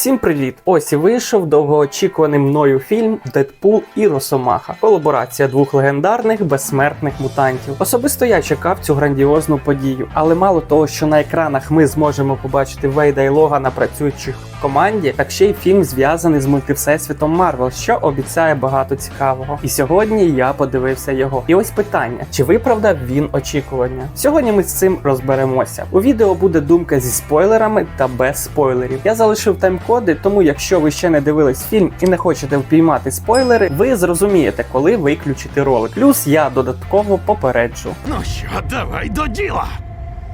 Всім привіт! Ось і вийшов довгоочікуваний мною фільм Дедпул і Росомаха. Колаборація двох легендарних безсмертних мутантів. Особисто я чекав цю грандіозну подію, але мало того, що на екранах ми зможемо побачити Вейда і Логана працюючих в команді, так ще й фільм зв'язаний з мультивсесвітом Марвел, що обіцяє багато цікавого. І сьогодні я подивився його. І ось питання: чи виправдав він очікування? Сьогодні ми з цим розберемося. У відео буде думка зі спойлерами та без спойлерів. Я залишив тайм-коди, тому якщо ви ще не дивились фільм і не хочете впіймати спойлери, ви зрозумієте, коли виключити ролик. Плюс я додатково попереджу. Ну що, давай до діла.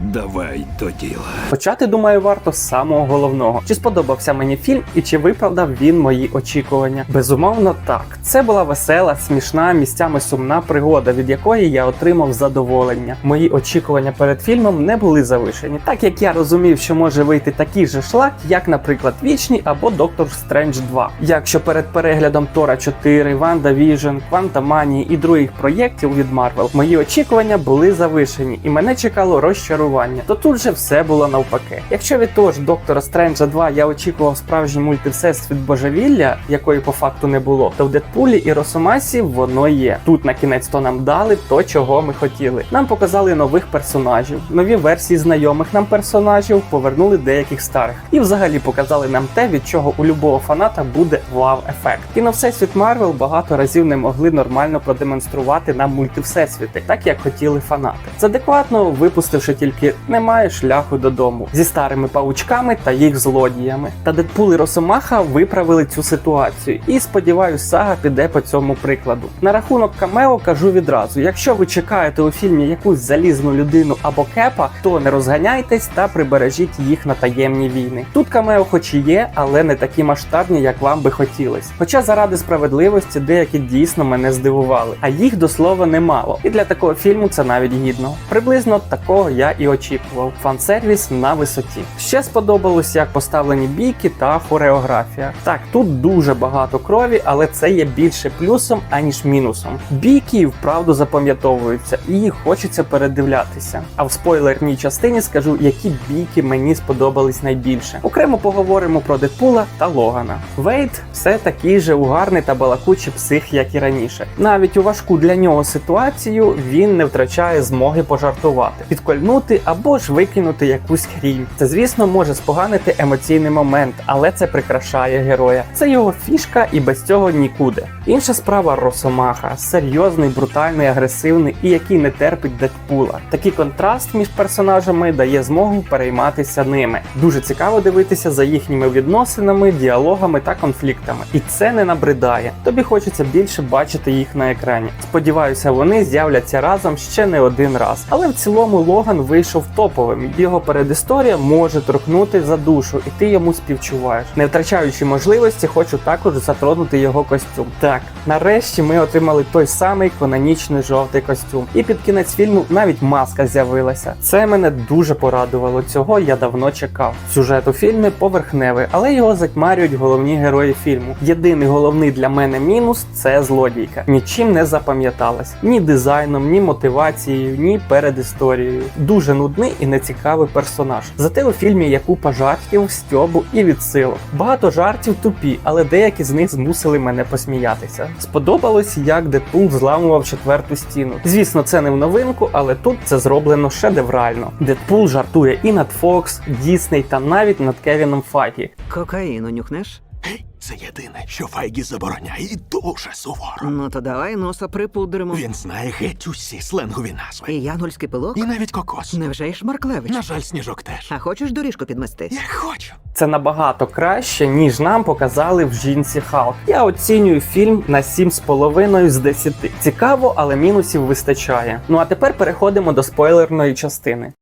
Давай до діла. Почати, думаю, варто з самого головного. Чи сподобався мені фільм і чи виправдав він мої очікування? Безумовно, так. Це була весела, смішна, місцями сумна пригода, від якої я отримав задоволення. Мої очікування перед фільмом не були завишені, так як я розумів, що може вийти такий же шлак, як, наприклад, Вічні або Доктор Стрендж 2. Якщо перед переглядом Тора 4, Ванда Віжн, Квантаманії і других проєктів від Марвел мої очікування були завишені, і мене чекало розчарування, то тут же все було навпаки. Якщо від того ж Доктора Стренджа 2 я очікував справжній мультивсесвіт божевілля, якої по факту не було, то в Дедпулі і Росомасі воно є. Тут на кінець то нам дали то, чого ми хотіли. Нам показали нових персонажів, нові версії знайомих нам персонажів, повернули деяких старих. І взагалі показали нам те, від чого у любого фаната буде вау-ефект. Кіно Всесвіт Марвел багато разів не могли нормально продемонструвати нам мультивсесвіти, так як хотіли фанати. З адекватно випустивши тільки немає шляху додому зі старими паучками та їх злодіями. Та Дедпул і Росомаха виправили цю ситуацію, і сподіваюсь, сага піде по цьому прикладу. На рахунок камео кажу відразу: якщо ви чекаєте у фільмі якусь залізну людину або кепа, то не розганяйтесь та прибережіть їх на таємні війни. Тут камео, хоч і є, але не такі масштабні, як вам би хотілось. Хоча заради справедливості деякі дійсно мене здивували, а їх до слова немало. І для такого фільму це навіть гідно. Приблизно такого я і очікував. Фан-сервіс на висоті. Ще сподобалось, як поставлені бійки та хореографія. Так, тут дуже багато крові, але це є більше плюсом аніж мінусом. Бійки вправду запам'ятовуються, і хочеться передивлятися. А в спойлерній частині скажу, які бійки мені сподобались найбільше. Окремо поговоримо про Дедпула та Логана. Вейд все такий же угарний та балакучий псих, як і раніше. Навіть у важку для нього ситуацію він не втрачає змоги пожартувати, підкольнути або ж викинути якусь хрінь. Це, звісно, може споганити емоційний момент, але це прикрашає героя. Це його фішка, і без цього нікуди. Інша справа Росомаха серйозний, брутальний, агресивний і який не терпить Дедпула. Такий контраст між персонажами дає змогу перейматися ними. Дуже цікаво дивитися за їхніми відносинами, діалогами та конфліктами. І це не набридає. Тобі хочеться більше бачити їх на екрані. Сподіваюся, вони з'являться разом ще не один раз. Але в цілому Логан вийшов топовим. Його передісторія може торкнути за душу, і ти йому співчуваєш. Не втрачаючи можливості, хочу також затронути його костюм. Так, нарешті ми отримали той самий канонічний жовтий костюм. І під кінець фільму навіть маска з'явилася. Це мене дуже порадувало. Цього я давно чекав. Сюжет у фільмі поверхневий, але його затьмарюють головні герої фільму. Єдиний головний для мене мінус це злодійка. Нічим не запам'яталась ні дизайном, ні мотивацією, ні передісторією. Дуже нудний і нецікавий персонаж. Зате у фільмі є купа жартів, стьобу і відсилок. Багато жартів тупі, але деякі з них змусили мене посміятися. Сподобалось, як Дедпул зламував четверту стіну. Звісно, це не в новинку, але тут це зроблено шедеврально. Дедпул жартує і над Фокс, Дісней та навіть над Кевіном Фагі. Кокаїну нюхнеш? Гей, це єдине, що Файгі забороняє і дуже суворо. Ну то давай носа припудримо. Він знає геть усі сленгові назви. І янгольський пилок? І навіть кокос. Невже й Шмарклевич? На жаль, сніжок теж. А хочеш доріжку підмести? Я хочу. Це набагато краще, ніж нам показали в жінці Халк. Я оцінюю фільм на 7,5 з 10. Цікаво, але мінусів вистачає. Ну а тепер переходимо до спойлерної частини.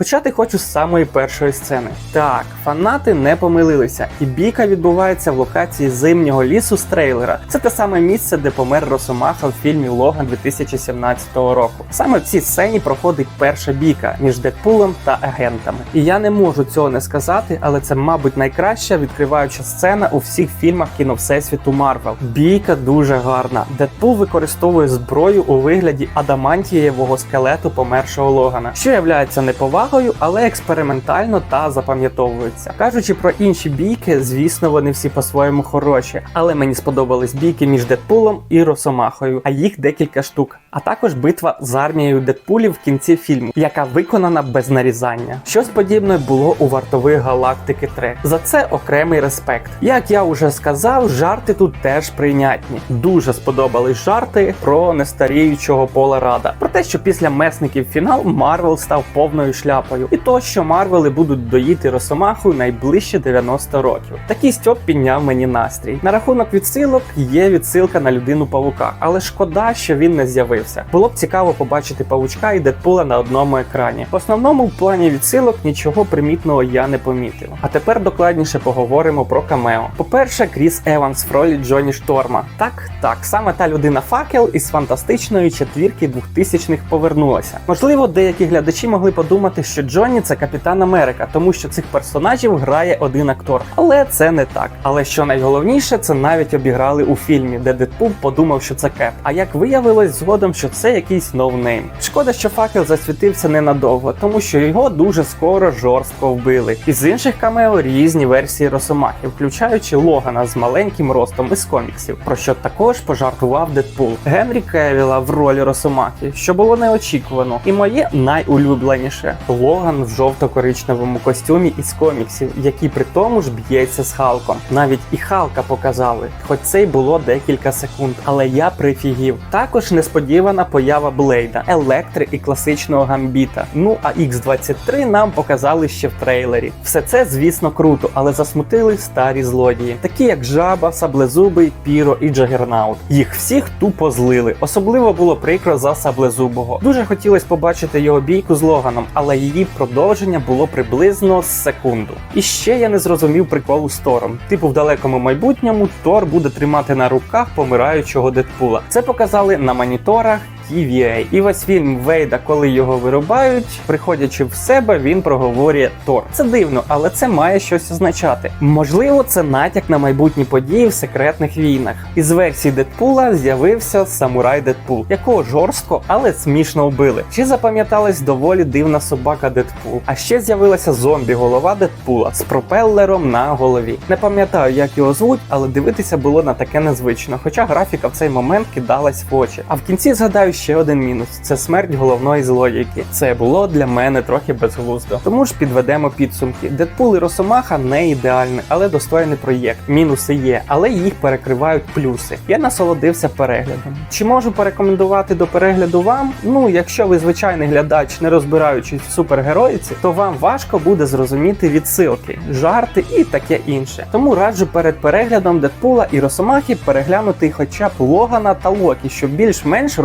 Почати хочу з самої першої сцени. Так, фанати не помилилися, і бійка відбувається в локації зимнього лісу з трейлера. Це те саме місце, де помер Росомаха в фільмі Логан 2017 року. Саме в цій сцені проходить перша бійка між Дедпулом та агентами. І я не можу цього не сказати, але це, мабуть, найкраща відкриваюча сцена у всіх фільмах кіно Всесвіту Марвел. Бійка дуже гарна. Дедпул використовує зброю у вигляді адамантієвого скелету помершого Логана, що являється неповагою увагою, але експериментально та запам'ятовуються. Кажучи про інші бійки, звісно, вони всі по-своєму хороші, але мені сподобались бійки між Дедпулом і Росомахою, а їх декілька штук. А також битва з армією Дедпулів в кінці фільму, яка виконана без нарізання. Щось подібне було у вартових галактики 3. За це окремий респект. Як я вже сказав, жарти тут теж прийнятні. Дуже сподобались жарти про нестаріючого Пола Рада. Про те, що після месників фінал Марвел став повною шляпою, і то, що Марвели будуть доїти Росомаху найближче 90 років. Такий стьоп підняв мені настрій. На рахунок відсилок є відсилка на людину павука, але шкода, що він не з'явився. Було б цікаво побачити павучка і Дедпула на одному екрані. В основному в плані відсилок нічого примітного я не помітив. А тепер докладніше поговоримо про камео. По-перше, Кріс Еванс в ролі Джоні Шторма. Так, так, саме та людина факел із фантастичної четвірки 2000-х повернулася. Можливо, деякі глядачі могли подумати, що Джонні це капітан Америка, тому що цих персонажів грає один актор. Але це не так. Але що найголовніше, це навіть обіграли у фільмі, де Дедпул подумав, що це Кеп. А як виявилось згодом, що це якийсь ноунейм. Шкода, що факел засвітився ненадовго, тому що його дуже скоро жорстко вбили. Із інших камео різні версії Росомахи, включаючи Логана з маленьким ростом із коміксів, про що також пожартував Дедпул. Генрі Кевіла в ролі Росомахи, що було неочікувано, і моє найулюбленіше Логан в жовто-коричневому костюмі із коміксів, який при тому ж б'ється з Халком. Навіть і Халка показали, хоч це й було декілька секунд, але я прифігів. Також несподівана поява Блейда, Електри і класичного гамбіта. Ну а X23 нам показали ще в трейлері. Все це, звісно, круто, але засмутили старі злодії, такі як Жаба, Саблезубий, Піро і Джагернаут. Їх всіх тупо злили. Особливо було прикро за Саблезубого. Дуже хотілося побачити його бійку з Логаном, але її продовження було приблизно секунду. І ще я не зрозумів приколу з Тором. Типу, в далекому майбутньому Тор буде тримати на руках помираючого Дедпула. Це показали на моніторах. TVA. І весь фільм Вейда, коли його вирубають, приходячи в себе, він проговорює Тор. Це дивно, але це має щось означати. Можливо, це натяк на майбутні події в секретних війнах. Із версії Дедпула з'явився самурай Дедпул, якого жорстко, але смішно вбили. Чи запам'яталась доволі дивна собака Дедпул? А ще з'явилася зомбі-голова Дедпула з пропеллером на голові. Не пам'ятаю, як його звуть, але дивитися було на таке незвично. Хоча графіка в цей момент кидалась в очі. А в кінці згадаю ще один мінус: це смерть головної злодійки. Це було для мене трохи безглуздо. Тому ж підведемо підсумки. Дедпул і Росомаха не ідеальний, але достойний проєкт. Мінуси є, але їх перекривають плюси. Я насолодився переглядом. Чи можу порекомендувати до перегляду вам? Ну, якщо ви звичайний глядач, не розбираючись в супергероїці, то вам важко буде зрозуміти відсилки, жарти і таке інше. Тому раджу перед переглядом Дедпула і Росомахи переглянути хоча б Логана та Локі, щоб більш-менш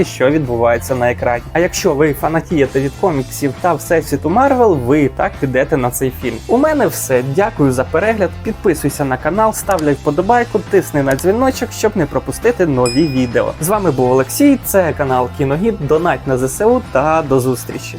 розуміти, що відбувається на екрані. А якщо ви фанатієте від коміксів та всесвіту Марвел, ви так підете на цей фільм. У мене все. Дякую за перегляд. Підписуйся на канал, ставляй вподобайку, тисни на дзвіночок, щоб не пропустити нові відео. З вами був Олексій. Це канал Кіногід. Донать на ЗСУ та до зустрічі.